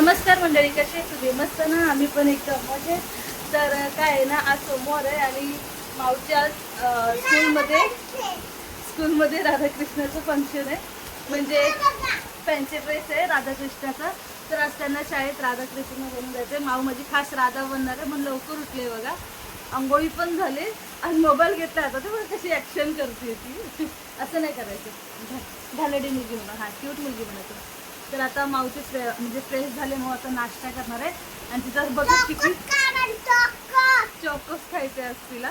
नमस्कार मंडळी कसे आहे तुम्ही? मस्त ना? आम्ही पण एकदम मजेत. तर काय आहे ना आज सोमवार आहे आणि मावच्या आज स्कूलमध्ये स्कूलमध्ये राधाकृष्णाचं फंक्शन आहे. म्हणजे फॅन्सी ड्रेस आहे राधाकृष्णाचा. तर आज त्यांना शाळेत राधाकृष्ण बनवून जायचं माऊ माझी खास राधा बनणार आहे म्हणून लवकर उठले बघा. आंघोळी पण झाले आणि मोबाईल घेतला आता. ते कशी ॲक्शन करते ती. असं नाही करायचं. घा- मुलगी म्हणा. हा क्यूट मुलगी म्हणायचं तर आता फ्रे म्हणजे फ्रेश झाले मग आता नाश्ता करणार आहे. आणि तिथं बघा किती चॉकोस खायचे आज तिला.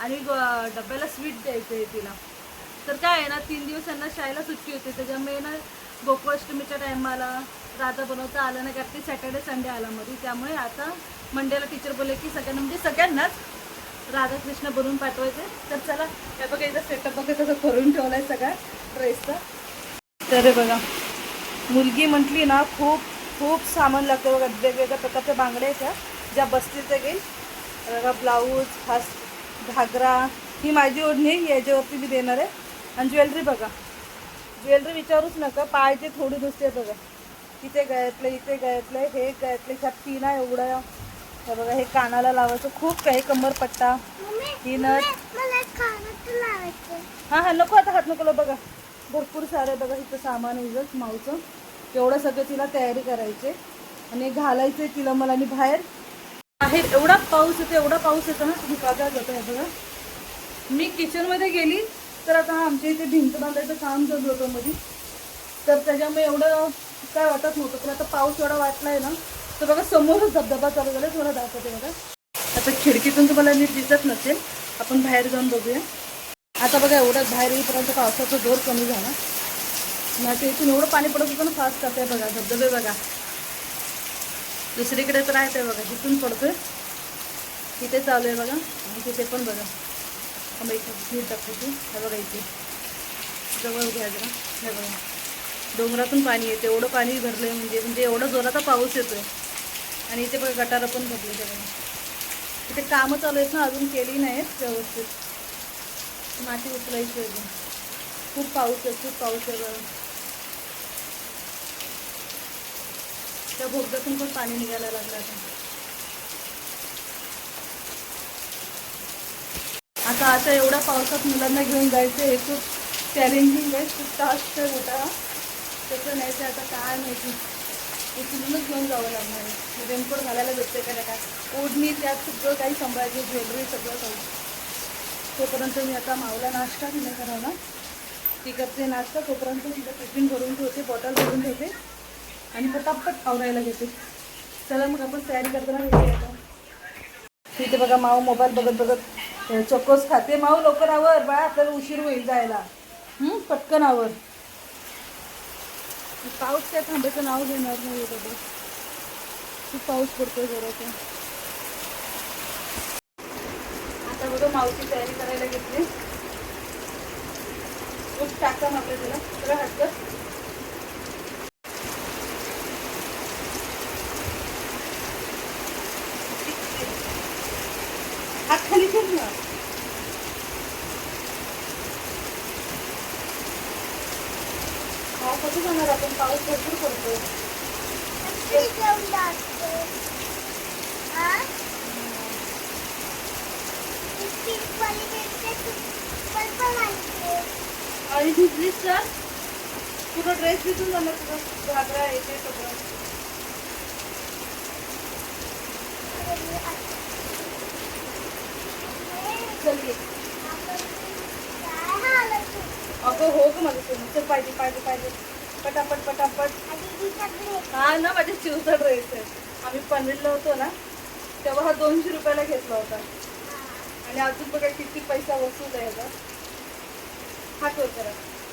आणि ग- डब्याला स्वीट द्यायचं आहे तिला. तर काय आहे ना तीन दिवस यांना शाळेला सुट्टी होती त्याच्यामुळे ना गोकुळाष्टमीच्या टायमाला राधा बनवता आलं नाही कारण की सॅटर्डे संडे आला मध्ये त्यामुळे आता मंडेला टीचर बोलले की सगळ्यांना म्हणजे सगळ्यांनाच राधाकृष्ण बनवून पाठवायचे. तर चला या बघा इथं सेटअप बघा कसं करून ठेवलाय सगळा ड्रेसचा तर हे बघा मुलगी म्हटली ना खूप खूप सामान लागतं बघा वेगवेगळ्या प्रकारच्या बांगड्या आहेत ह्या, ज्या बसतील ते घेईल बघा ब्लाऊज खास घागरा ही माझी ओढणी याच्यावरती मी देणार आहे. आणि ज्वेलरी बघा. ज्वेलरी विचारूच नका पायचे थोडी नुसते बघा. इथे गळ्यातलं इथे गळ्यातलं हे गळ्यातलं ह्या पिना एवढ्या. हे बघा हे कानाला लावायचं खूप काही कमरपट्टा ही नथ. हा हा नको आता हात नको बघा. भरपूर सारे बघा इथं सामान आहे माऊचं. एवढं सगळं तिला तयारी करायचे आणि घालायचंय तिला मला आणि बाहेर. बाहेर एवढा पाऊस येतो एवढा पाऊस येतो ना तुम्ही बघा जातो आहे बघा. मी किचनमध्ये गेली तर आता आमच्या इथे भिंत बांधायचं काम चालू होतं मध्ये तर त्याच्यामुळे एवढं काय वाटत नव्हतं पण आता पाऊस एवढा वाटलाय ना तर बघा समोरच धबधबा चालू झाला तुम्हाला दाखवते बघा. आता खिडकीतून तुम्हाला नीट दिसत नसेल. आपण बाहेर जाऊन बघूया. आता बघा एवढं बाहेर येईपर्यंत पावसाचा जोर कमी झाला? नाही इथून एवढं पाणी पडत होतं ना फास्ट करते बघा धबधबे बघा. दुसरीकडे तर आहे ते बघा तिथून पडतोय तिथे चालू आहे बघा. आणि तिथे पण बघा. हा नीट दाखवते हे बघा इथे. जवळ घ्या जरा. हे बघा. डोंगरातून पाणी येते. एवढं पाणी भरलंय म्हणजे म्हणजे एवढं जोराचा पाऊस येतोय. आणि इथे बघा गटारं पण भरले ते बघा. इथे कामं चालू आहेत ना अजून केली नाहीत व्यवस्थित. माती उचलायची अजून. खूप पाऊस आहे खूप पाऊस आहे बरं त्या भोगद्यातून पण पाणी निघायला लागलं आता. आता आता एवढ्या पावसात मुलांना घेऊन जायचं हे खूप चॅलेंजिंग आहे खूप टास्क आहे मोठा. हा. त्याचं नाही तर आता काय माहिती. उचलूनच घेऊन जावं लागणार आहे. रेनकोट घालायला भेटते का नाही काय? ओढणी त्यात सगळं काही सांभाळायचं ज्वेलरी सगळं काही. तोपर्यंत मी आता मावला नाश्ता तिने करावा ती करते नाश्ता तोपर्यंत तिला टिफिन भरून ठेवते बॉटल भरून ठेवते आणि पटापट आवरायला घेते. चला मग आपण तयारी करताना भेटूया आता. तिथे बघा माऊ मोबाईल बघत बघत चोकोस खाते. माऊ लवकर आवर बाळा आपल्याला उशीर होईल जायला. पटकन आवर. पाऊस काय थांबायचं नाव घेणार नाही बघा खूप पाऊस पडतोय जोराचा आता बघा तयारी करायला घेतली. खूप टाका मागले तुला सगळं हात हात खाली ठेव ना. हा कसं जाणार आपण. पाऊस भरपूर पडतोय. आणि भिजलीस तर पूर्ण ड्रेस भिजून जाणार तुझा घागरा येते सगळं. अगं हो ग माझं सोनं. चल पाहिजे पाहिजे पाहिजे पटापट पटापट. हा ना माझ्या चिवचा ड्रेस आहे. आम्ही पनवेलला होतो ना तेव्हा हा दोनशे रुपयाला घेतला होता. आणि अजून बघा किती पैसा वसूल आहे का हा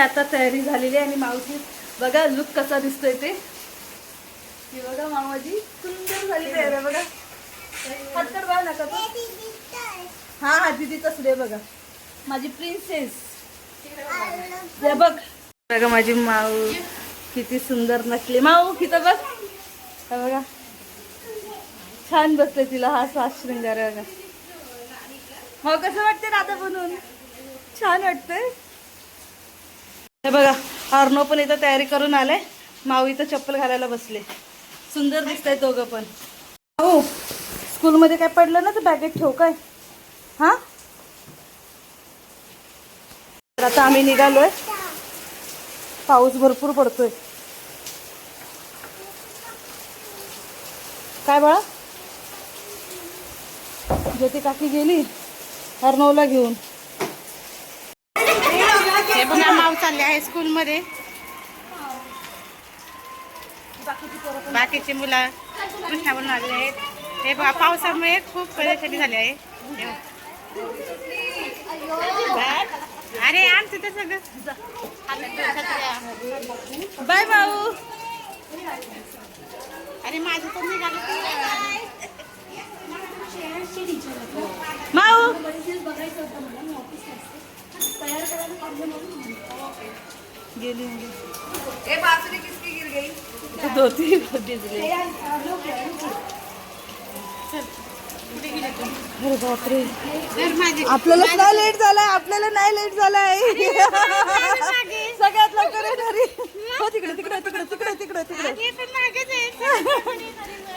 आता तयारी झालेली आहे आणि मावशी बघा लुक कसा दिसतोय ते. बघा मामाजी सुंदर झाली तयार आहे बघा. हात बघा नका तो. हा हा दिदीचाच सुदे बघा. माझी प्रिन्सेस हे बघ. बघा माझी माऊ किती सुंदर नसली माऊ किती बघ. बघा. छान बसते तिला हा सास शृंगार बघा. हो कसं वाटते राधा बनवून छान वाटतंय. हे बघा अर्नो पण इथं तयारी करून आलाय मावी इथं चप्पल घालायला बसले. सुंदर दिसतंय दोघं पण. हो स्कूलमध्ये काय पडलं ना तर बॅगेत ठेव काय? हा? तर आता आम्ही निघालोय. पाऊस भरपूर पडतोय. काय बाळा? ज्योती काकी गेली? अर्णवला घेऊन हे बघा माव चालले आहे स्कूलमध्ये. बाकीची मुलं कृष्णा बनून आलेले आहेत. हे बघा पावसामुळे खूप परेशानी झाली आहे. अरे आमचं तर सगळं. बाय माऊ अरे माझं तर निघालं माऊ गेली धोती भिजली. अरे बापरे. तर माझी. आपल्याला नाही लेट झालाय? आपल्याला नाही लेट झालाय. सगळ्यात लवकर येणारी हो तिकडे तिकडे तिकडे तिकडे तिकडे तिकडे. हे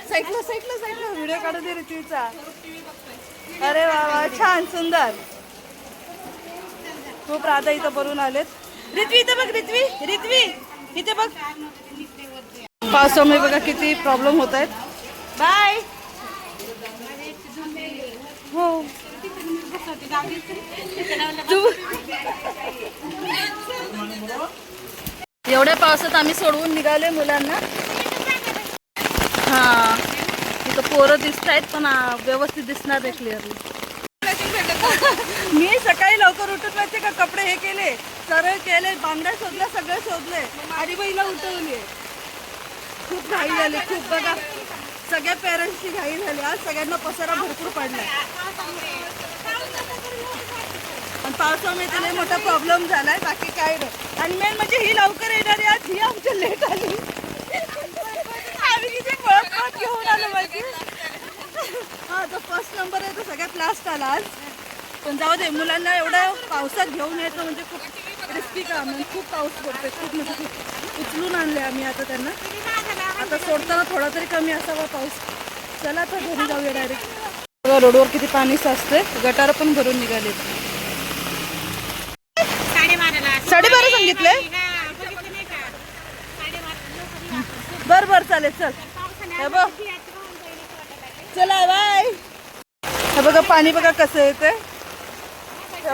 साईडला साईडला साईडला व्हिडिओ काढू दे ऋतवीचा अरे वा वा छान सुंदर. खूप राधा इथं भरून आलेत. रित्वी इथं बघ रित्वी रित्वी. इथे बघ. पावसामुळे बघा किती प्रॉब्लेम होत आहेत. बाय हो. एवढ्या पावसात आम्ही सोडवून निघाले मुलांना. हा. तिथं पोरं दिसत आहेत पण व्यवस्थित दिसणार आहे क्लिअरली मी सकाळी लवकर उठून माहिती का कपडे हे केले सरळ केले बांगड्या शोधल्या सगळं शोधले. आणि बहिला उठवली खूप घाई झाली खूप बघा. सगळ्या पेरेंट्सची घाई झाली. आज सगळ्यांना पसारा भरपूर पडला आणि पावसामुळे त्याला मोठा प्रॉब्लेम झालाय बाकी काय नाही. आणि मेन म्हणजे ही लवकर येणारी आज ही आमच्या लेट आली. आम्ही किती पळत घेऊन आलो माहिती हा तो फर्स्ट नंबर आहे तो सगळ्यात लास्ट आला आज. पण जाऊ दे मुलांना एवढ्या पावसात घेऊन यायचं म्हणजे खूप रिस्की काम आहे. खूप पाऊस पडतोय खूप म्हणजे खूप उचलून आणले आम्ही आता त्यांना. आता सोडताना थोडा तरी कमी असावा पाऊस. चला तर घरी जाऊया डायरेक्ट रोडवर किती पाणी साचतंय. गटार पण भरून निघाले. साडेबारा सांगितले बर बर चालेल चल. हे बघ. चला बाय हे बघा पाणी बघा कसं येते हे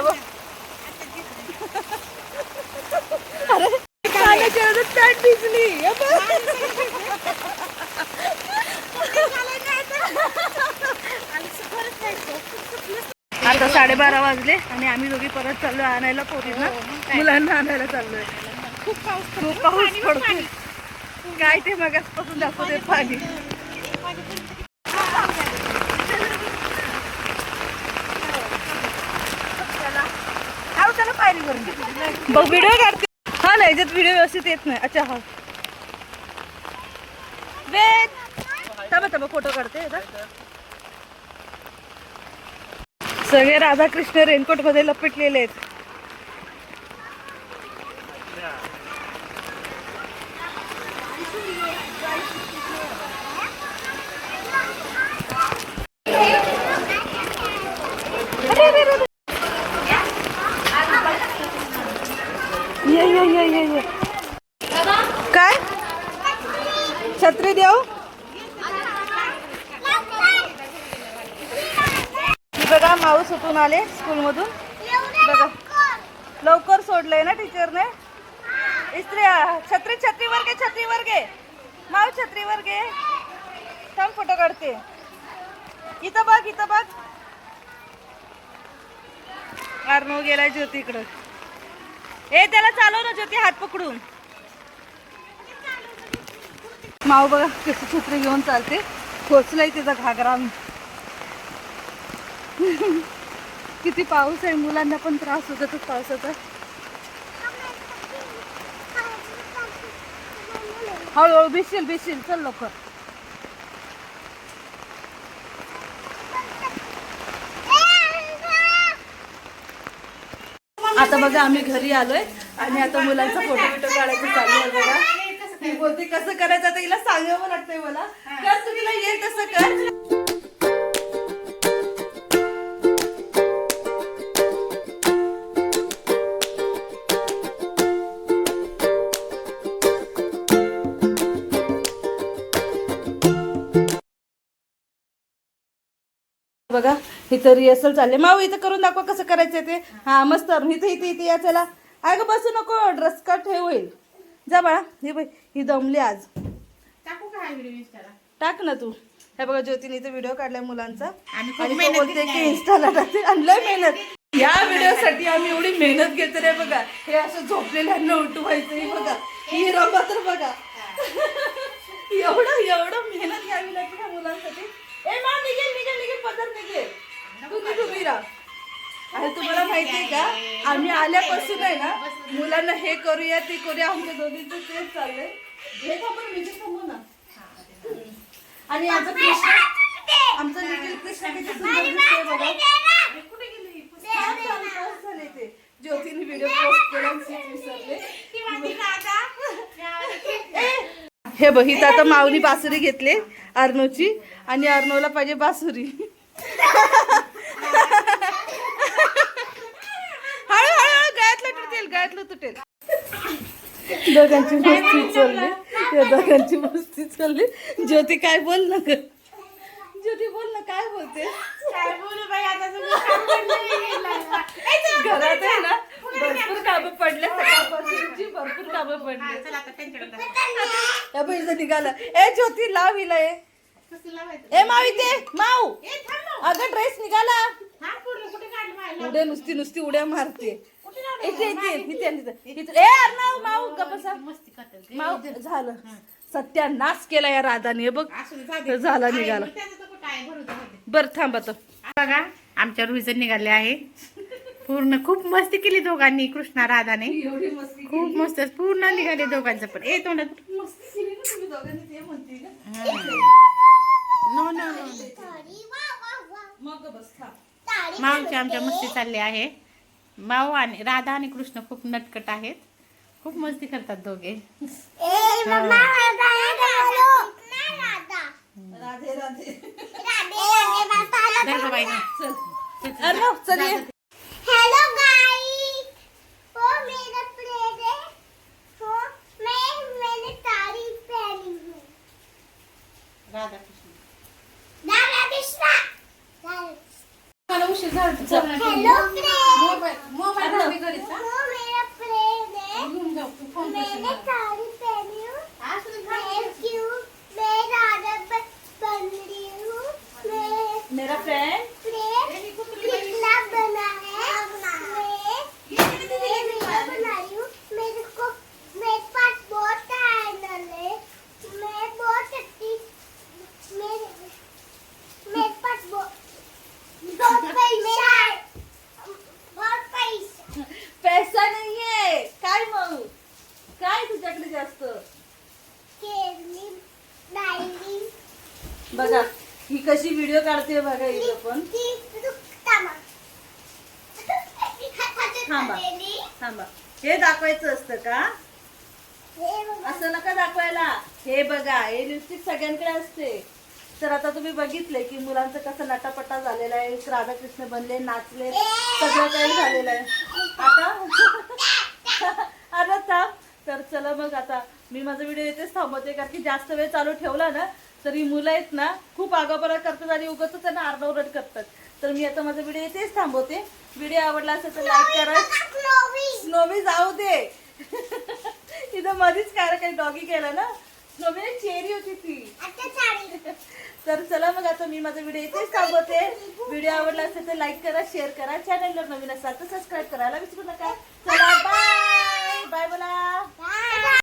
अरे भिजली. हे. आता साडेबारा वाजले आणि आम्ही दोघी परत चाललोय आणायला पोरींना. मुलांना आणायला चाललोय. खूप पाऊस खूप पाऊस पडतोय काय ते मगासपासून दाखवते पाणी आव त्याला पायरी करून बघ व्हिडिओ काढते. हा नाही याच्यात व्हिडिओ व्यवस्थित येत नाही. अच्छा हा. वेट थांबा थांबा फोटो काढते सगळे राधाकृष्ण रेनकोटमध्ये लपेटलेले आहेत अरे, अरे, अरे, अरे. ये ये ये ये ये काय छत्री देऊ ही बघा माऊस उठून आले स्कूलमधून. बघा. लवकर? सोडलंय ना टीचरने? इस्त्री छत्री छत्रीवर घे छत्रीवर घे माऊ छत्रीवर घे थांब फोटो काढते. इथं बघ इथं बघ. अर्णव गेलाय ज्योतीकडं. ए त्याला चालव ना ज्योती हात पकडून. माऊ बघा कशी छत्री घेऊन चालते. खोचलाय तिचा घागरा. किती पाऊस आहे मुलांना पण त्रास होतो तो पावसाचा हळूहळू भिशील भिशील चल लवकर. आता बघा आम्ही घरी आलोय आणि आता मुलांचा फोटो बिटो काढायचं चालू आहे बघा ती बोलते कसं करायचं? आता हिला सांगावं लागतंय मला. कर तू तिला येईल तसं कर. बघा इथं रिहर्सल चालले माऊ इथं करून दाखवा कसं करायचं ते. हा मस्त. इथं इथं इथे या चला. अगं बसू नको. ड्रेस कट हे होईल. जा बाळा. हे बाई ही दमली आज. टाकू हा ना तू. हे बघा ज्योतीने इथे व्हिडिओ काढलाय मुलांचा. आणि बोलते की. इन्स्टाला टाकते. आणि लय मेहनत. या व्हिडिओसाठी आम्ही एवढी मेहनत घेतो रे बघा. हे असं झोपलेल्यांना उठवायचं हे बघा. ही रंबा तर बघा एवढं एवढं मेहनत घ्यावी लागते मुलांसाठी. ए मा निघेल निघेल निघेल पदर निघेल. तू निघ उभी राहा. आणि तुम्हाला माहितीये का? आम्ही आल्यापासून आहे ना मुलांना हे करूया ते करूया आमच्या दोघींचं तेच चाललंय. हे थांबू ना. आणि आमचं कृष्ण आमचं लिटिल कृष्ण किती सुंदर दिसतोय बघा. कुठे गेली छान छान post झाले ते. ज्योतीने व्हिडिओ पोस्ट केला विसरले. हे बघित आता माऊनी बासुरी घेतली अर्नोची आणि अर्नोला पाहिजे बासुरी. हळू हळू हळू गळ्यातलं तुटेल गळ्यातलं तुटेल. दोघांची मस्ती चालली. या दोघांची मस्ती चालली. ज्योती काय बोल ना ग? ज्योती बोल ना काय बोलते? काय बोलू बाई आता तुम्ही घरात आहे ना भरपूर कामं पडले. भरपूर कामं पडले. चला आता त्यांच्याकडे या बहिणीचं निघालं. ए ज्योती लाव हिला ए माव इथे माऊ. अगं ड्रेस निघाला. हा? उड्या नुसती नुसती उड्या मारते? इथे इथे. ए अर्णव माऊ ते. माऊ झालं. सत्यानाश केला या राधाने. हे बघ. झाला निघाला. बर थांब आता. बघा आमच्या रुईजण निघाले आहे. पूर्ण खूप मस्ती केली दोघांनी कृष्णा राधाने. खूप मस्त पूर्ण निघाले दोघांचं पण. ए तोंडात मस्ती केली ना नो मग बस मावची आमच्या मस्ती चालली आहे. माऊ आणि राधा आणि कृष्ण खूप नटकट आहेत. खूप मस्ती करतात दोघे. राधे राधे धर गं बाई ना. चल अर्णव चल ये हेलो गाइस वो मेरा प्लेट है वो मैं मैंने साड़ी पहनी हूँ राधा कृष्ण राधा कृष्णा मला उशीर झाला hello friend mobile mobile Arnav. मी घरीच हा? वो मेरा प्लेट है घेऊन जाऊ तू फोन करशील मैंने मला. साड़ी पहनी हूँ असू दे, थैंक यू मैं राधा ब- बन रही हूँ मैं मेरा फ्रेंड प्लेट कितना बना है मैं मैं वीडियो बना रही हूँ मेरे को मेरे पास बहुत चैनल है मैं बहुत अच्छी मेरे मेरे पास बहुत बहुत पैसा है बहुत पैसा पैसा नाहीये काय मग काय तुझ्याकडे जास्त खेळणी डायरी बघा ही कशी व्हिडिओ काढते बघा हिला पण. थांबा. थांबा. हे दाखवायचं असतं का? असं नका दाखवायला. हे बघा हे लिपस्टिक सगळ्यांकडे असते. तर आता तुम्ही बघितले की मुलांचं कसं नटापटा झालेला आहे राधाकृष्ण बनले नाचले सगळं काही झालेलं आहे. आता? अरे थांब. तर चला मग आता मी माझा व्हिडिओ येतेच थांबवते कारण की जास्त वेळ चालू ठेवला ना तर ही मुलं आहेत ना खूप आगापरा करतात आणि उगच त्यांना आरडाओरड करतात. तर मी आता माझा व्हिडिओ इथेच थांबवते. व्हिडिओ आवडला असेल तर लाईक करा. स्नोमी जाऊ दे. इथं मधीच काय काही डॉगी केला ना? स्नोमी चेरी होती ती. तर चला मग आता मी माझा व्हिडिओ इथेच थांबवते. व्हिडिओ आवडला असेल तर लाईक करा शेअर करा. चॅनलवर नवीन असाल तर सबस्क्राईब करायला विसरू नका. चला बाय बाय बोला.